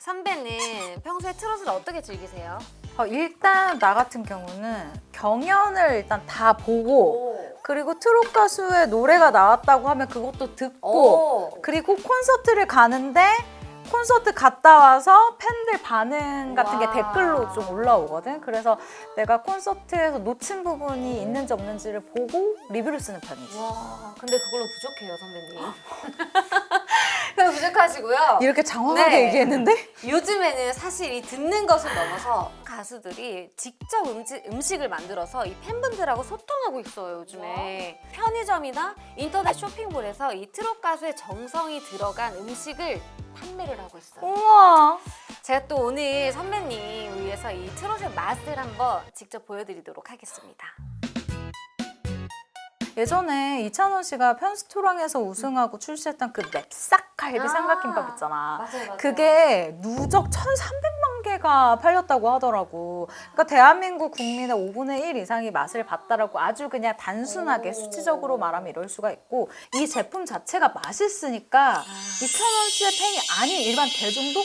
선배는 평소에 트롯을 어떻게 즐기세요? 어, 일단 나 같은 경우는 경연을 일단 다 보고 그리고 트롯 가수의 노래가 나왔다고 하면 그것도 듣고 오. 그리고 콘서트를 가는데 콘서트 갔다 와서 팬들 반응 같은 게 와. 댓글로 좀 올라오거든. 그래서 내가 콘서트에서 놓친 부분이 있는지 없는지를 보고 리뷰를 쓰는 편이지. 와, 근데 그걸로 부족해요, 선배님. 그거 부족하시고요. 이렇게 장황하게 네. 얘기했는데? 요즘에는 사실 이 듣는 것을 넘어서 가수들이 직접 음식, 음식을 만들어서 이 팬분들하고 소통하고 있어요, 요즘에. 편의점이나 인터넷 쇼핑몰에서 이 트롯 가수의 정성이 들어간 음식을 판매를 하고 있어요. 우와. 제가 또 오늘 선배님 위해서 이 트롯의 맛을 한번 직접 보여드리도록 하겠습니다. 예전에 이찬원 씨가 편스토랑에서 우승하고 출시했던 그 맵싹 갈비 아. 삼각김밥 있잖아. 맞아요, 맞아요. 그게 누적 1,300만 개가 팔렸다고 하더라고. 그러니까 대한민국 국민의 5분의 1 이상이 맛을 봤다라고 아주 그냥 단순하게 오. 수치적으로 말하면 이럴 수가 있고 이 제품 자체가 맛있으니까 아. 이찬원 씨의 팬이 아닌 일반 대중도 어?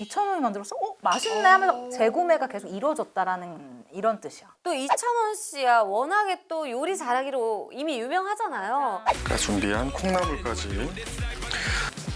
이찬원이 만들었어? 어? 맛있네 하면서 오. 재구매가 계속 이루어졌다라는 이런 뜻이야. 또 이찬원 씨야 워낙에 또 요리 잘하기로 이미 유명하잖아요. 제가 준비한 콩나물까지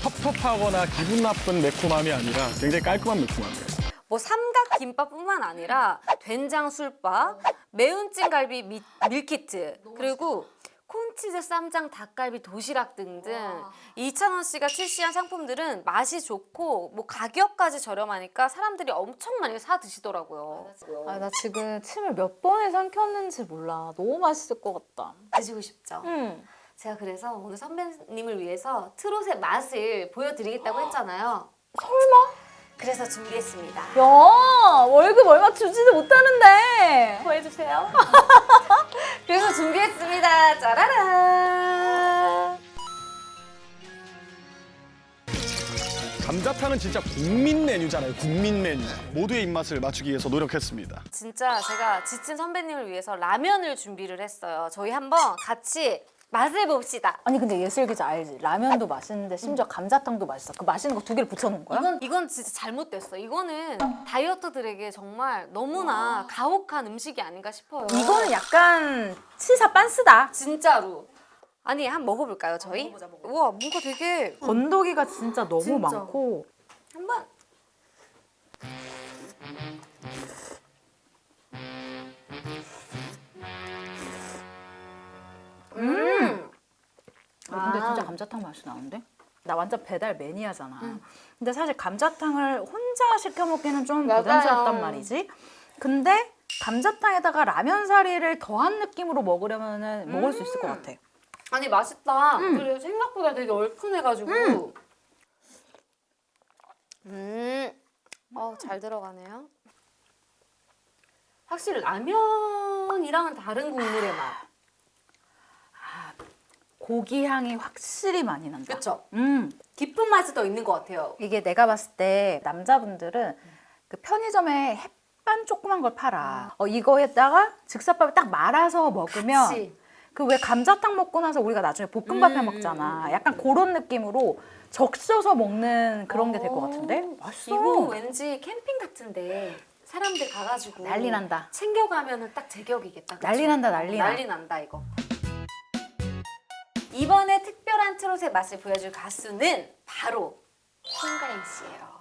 텁텁하거나 기분 나쁜 매콤함이 아니라 굉장히 깔끔한 매콤함이에요. 뭐 삼각 김밥뿐만 아니라 된장 술밥, 매운 찐갈비 미- 밀키트, 그리고 콘치즈 쌈장 닭갈비 도시락 등등 이찬원 씨가 출시한 상품들은 맛이 좋고 뭐 가격까지 저렴하니까 사람들이 엄청 많이 사 드시더라고요. 아, 나 지금 침을 몇 번에 삼켰는지 몰라. 너무 맛있을 것 같다. 드시고 싶죠? 응. 제가 그래서 오늘 선배님을 위해서 트롯의 맛을 보여드리겠다고 했잖아요. 설마? 그래서 준비했습니다. 야, 월급 얼마 주지도 못하는데. 뭐 해주세요. 그래서 준비했습니다. 짜라란. 감자탕은 진짜 국민 메뉴잖아요. 국민 메뉴. 모두의 입맛을 맞추기 위해서 노력했습니다. 진짜 제가 지친 선배님을 위해서 라면을 준비를 했어요. 저희 한번 같이 맛을 봅시다. 아니 근데 예슬 기자 알지? 라면도 맛있는데 심지어 감자탕도 맛있어. 그 맛있는 거 두 개를 붙여놓은 거야? 이건 이건 진짜 잘못됐어. 이거는 다이어터들에게 정말 너무나 가혹한 음식이 아닌가 싶어요. 이거는 약간 치사 빤스다. 진짜로. 아니 한 번 먹어볼까요 저희? 우와 뭔가 되게 건더기가 진짜 너무 진짜. 많고. 한번 감자탕 맛이 나는데? 나 완전 배달 매니아잖아. 근데 사실 감자탕을 혼자 시켜 먹기는 좀 맞아요. 부담스럽단 말이지. 근데 감자탕에다가 라면 사리를 더한 느낌으로 먹으려면 먹을 수 있을 것 같아. 아니 맛있다. 그리고 생각보다 되게 얼큰해가지고. 음. 어, 잘 들어가네요. 확실히 라면이랑은 다른 국물의 맛. 고기 향이 확실히 많이 난다. 그쵸? 음. 깊은 맛이 더 있는 것 같아요. 이게 내가 봤을 때 남자분들은 그 편의점에 햇반 조그만 걸 팔아. 어, 이거에다가 즉석밥을 딱 말아서 먹으면 같이. 그 왜 감자탕 먹고 나서 우리가 나중에 볶음밥 해 음, 먹잖아. 약간 그런 느낌으로 적셔서 먹는 그런 게 될 것 같은데? 맛있어. 이거 왠지 캠핑 같은데 사람들 가가지고 난리 난다. 챙겨가면은 딱 제격이겠다. 그쵸? 난리 난다, 난리 나. 난리 난다 이거. 이번에 특별한 트롯의 맛을 보여줄 가수는 바로 송가인 씨예요.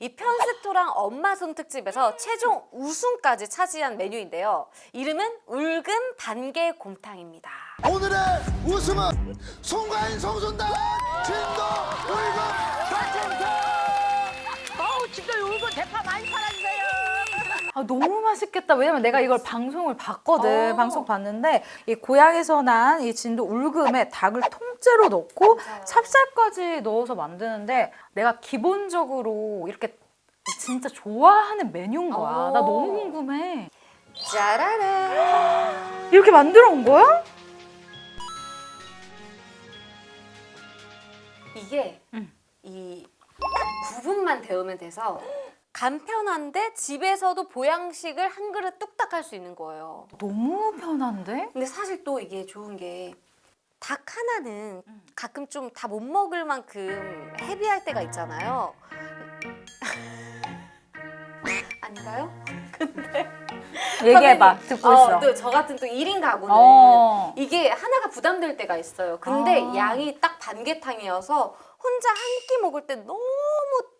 이 편스토랑 엄마 손 특집에서 최종 우승까지 차지한 메뉴인데요. 이름은 울금 반개 곰탕입니다. 오늘의 우승은 송가인 성순단 진도 울금 박정태 아, 너무 맛있겠다. 왜냐면 내가 이걸 방송을 봤거든. 어. 방송 봤는데 이 고향에서 난 이 진도 울금에 닭을 통째로 넣고 찹쌀까지 넣어서 만드는데 내가 기본적으로 이렇게 진짜 좋아하는 메뉴인 거야. 어. 나 너무 궁금해. 짜라란. 이렇게 만들어 온 거야? 이게 응. 이딱 9분만 데우면 돼서 간편한데 집에서도 보양식을 한 그릇 뚝딱 할 수 있는 거예요. 너무 편한데? 근데 사실 또 이게 좋은 게 닭 하나는 가끔 좀 다 못 먹을 만큼 헤비할 때가 있잖아요. 얘기해봐. 선배님, 듣고 어, 있어. 또 저 같은 또 1인 가구는 어. 이게 하나가 부담될 때가 있어요. 근데 아. 양이 딱 반개탕이어서 혼자 한 끼 먹을 때 너무 딱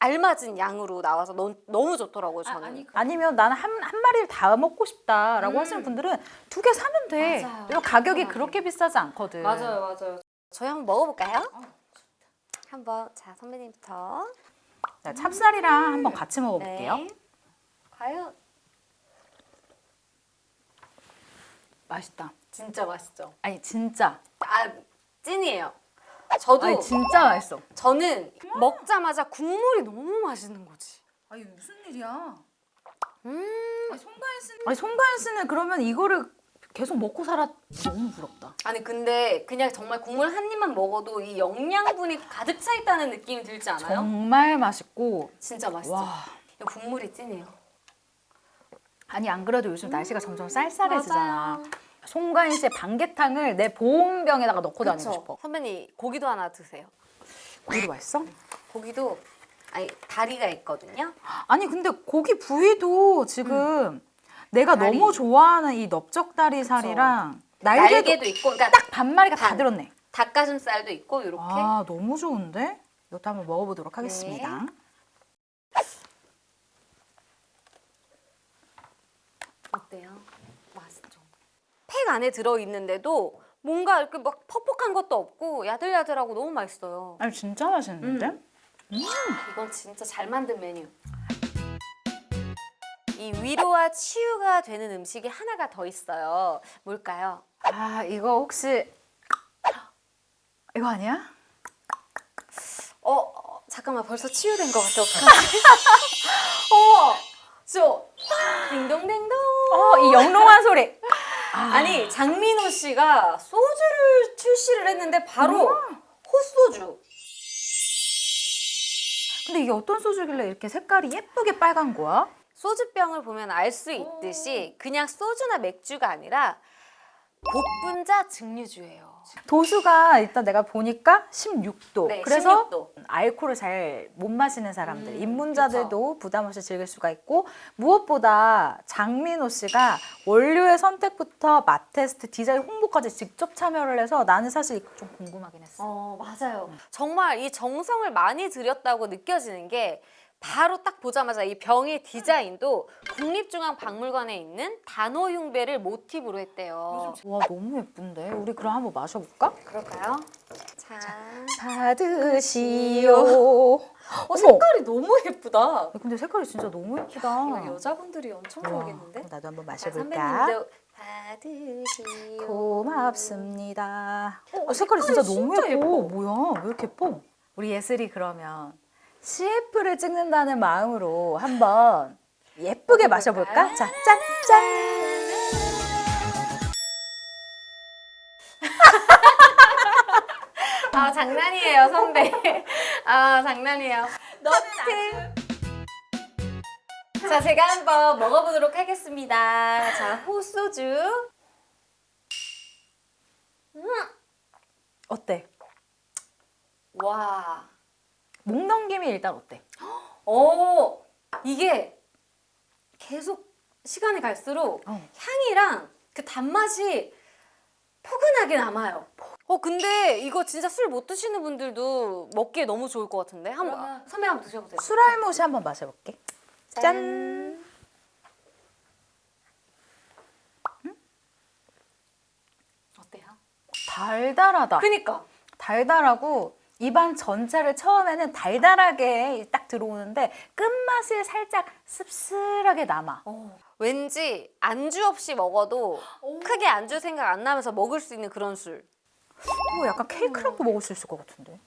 알맞은 양으로 나와서 너무, 너무 좋더라고요, 저는. 아니면 나는 한, 한 마리를 다 먹고 싶다라고 하시는 분들은 두 개 사면 돼. 맞아요. 왜냐면 가격이 맞아요. 그렇게 비싸지 않거든. 맞아요, 맞아요. 저희 한번 먹어볼까요? 한번 자 선배님부터. 자, 찹쌀이랑 한번 같이 먹어볼게요. 네. 과연 맛있다. 진짜 맛있죠? 아니 진짜. 아 찐이에요. 저도 아니 진짜 맛있어. 저는 먹자마자 국물이 너무 맛있는 거지. 아니 무슨 일이야? 음. 아니 송가인 씨는 아니 송가인 씨는 그러면 이거를 계속 먹고 살아 너무 부럽다. 아니 근데 그냥 정말 국물 한 입만 먹어도 이 영양분이 가득 차 있다는 느낌이 들지 않아요? 정말 맛있고 진짜 맛있죠. 와. 이 국물이 찐이에요. 아니 안 그래도 요즘 날씨가 점점 쌀쌀해지잖아. 맞아요. 송가인 씨의 반개탕을 내 보온병에다가 넣고 다니고? 싶어. 선배님 고기도 하나 드세요. 고기 맛있어? 고기도 아니 다리가 있거든요. 아니 근데 고기 부위도 지금 내가 음. 다리. 너무 좋아하는 이 넓적다리 살이랑 날개도, 날개도 있고, 그러니까 딱 반마리가 다 반. 들었네. 닭가슴살도 있고 이렇게. 아 너무 좋은데? 이것도 한번 먹어보도록 네. 하겠습니다. 어때요? 맛있죠. 팩 안에 들어 있는데도 뭔가 이렇게 막 퍽퍽한 것도 없고 야들야들하고 너무 맛있어요. 아니 진짜 맛있는데? 음. 이건 진짜 잘 만든 메뉴. 이 위로와 치유가 되는 음식이 하나가 더 있어요. 뭘까요? 아 이거 혹시 이거 아니야? 어, 어, 잠깐만 벌써 치유된 것 같아. 어떡하지? 어, 저 딩동댕동. 어 이 영롱한 소리. 아니 장민호 씨가 소주를 출시를 했는데 바로 헛소주. 근데 이게 어떤 소주길래 이렇게 색깔이 예쁘게 빨간 거야? 소주병을 보면 알 수 있듯이 그냥 소주나 맥주가 아니라 복분자 증류주예요. 도수가 일단 내가 보니까 16도. 네, 그래서 16도. 알코올을 잘 못 마시는 사람들, 음, 입문자들도 부담 없이 즐길 수가 있고 무엇보다 장민호 씨가 원료의 선택부터 맛 테스트, 디자인 홍보까지 직접 참여를 해서 나는 사실 좀 궁금하긴 했어. 어, 맞아요. 정말 이 정성을 많이 들였다고 느껴지는 게 바로 딱 보자마자 이 병의 디자인도 국립중앙박물관에 있는 단오흉배를 모티브로 했대요. 와 너무 예쁜데? 우리 그럼 한번 마셔볼까? 그럴까요? 자, 받으시오. 어, 색깔이 너무 예쁘다. 근데 색깔이 진짜 너무 예쁘다. 여자분들이 엄청 좋아하겠는데? 나도 한번 자, 마셔볼까? 선배님도 받으시오. 고맙습니다. 어, 어, 색깔이 진짜 너무. 예뻐. 뭐야? 왜 이렇게 예뻐? 우리 예슬이 그러면 CF를 찍는다는 마음으로 한번 예쁘게? 마셔볼까? 자, 짠! 짠! 아 장난이에요 선배. 아 장난이에요. 너는 자 제가 한번 먹어보도록 하겠습니다. 자 호소주. 어때? 와. 목 넘김이 일단 어때? 오 이게 계속 시간이 갈수록 어. 향이랑 그 단맛이 포근하게 남아요. 어 근데 이거 진짜 술 못 드시는 분들도 먹기에 너무 좋을 것 같은데 한번 그러면- 선배 한번 드셔보세요. 술알못이 한번 마셔볼게. 짠! 어때요? 달달하다. 그니까 달달하고 입안 전체를 처음에는 달달하게 딱 들어오는데 끝맛이 살짝 씁쓸하게 남아. 왠지 안주 없이 먹어도 크게 안주 생각 안 나면서 먹을 수 있는 그런 술. 이거 약간 케이크랑도 먹을 수 있을 것 같은데.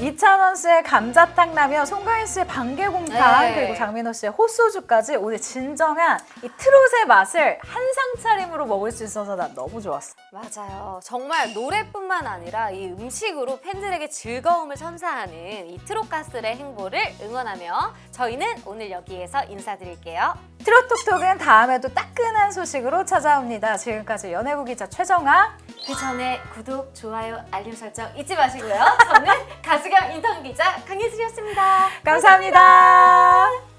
2,000원 씨의 감자탕 라면, 송가인 씨의 반개곰탕, 네. 그리고 장민호 씨의 헛소주까지 오늘 진정한 이 트롯의 맛을 한 상 차림으로 먹을 수 있어서 난 너무 좋았어. 맞아요. 정말 노래뿐만 아니라 이 음식으로 팬들에게 즐거움을 선사하는 이 트롯가스의 행보를 응원하며 저희는 오늘 여기에서 인사드릴게요. 트롯 톡톡은 다음에도 따끈한 소식으로 찾아옵니다. 지금까지 연예부 기자 최정아. 그 전에 구독, 좋아요, 알림 설정 잊지 마시고요. 저는 다수경 인턴 기자 강예슬이었습니다 감사합니다. 감사합니다.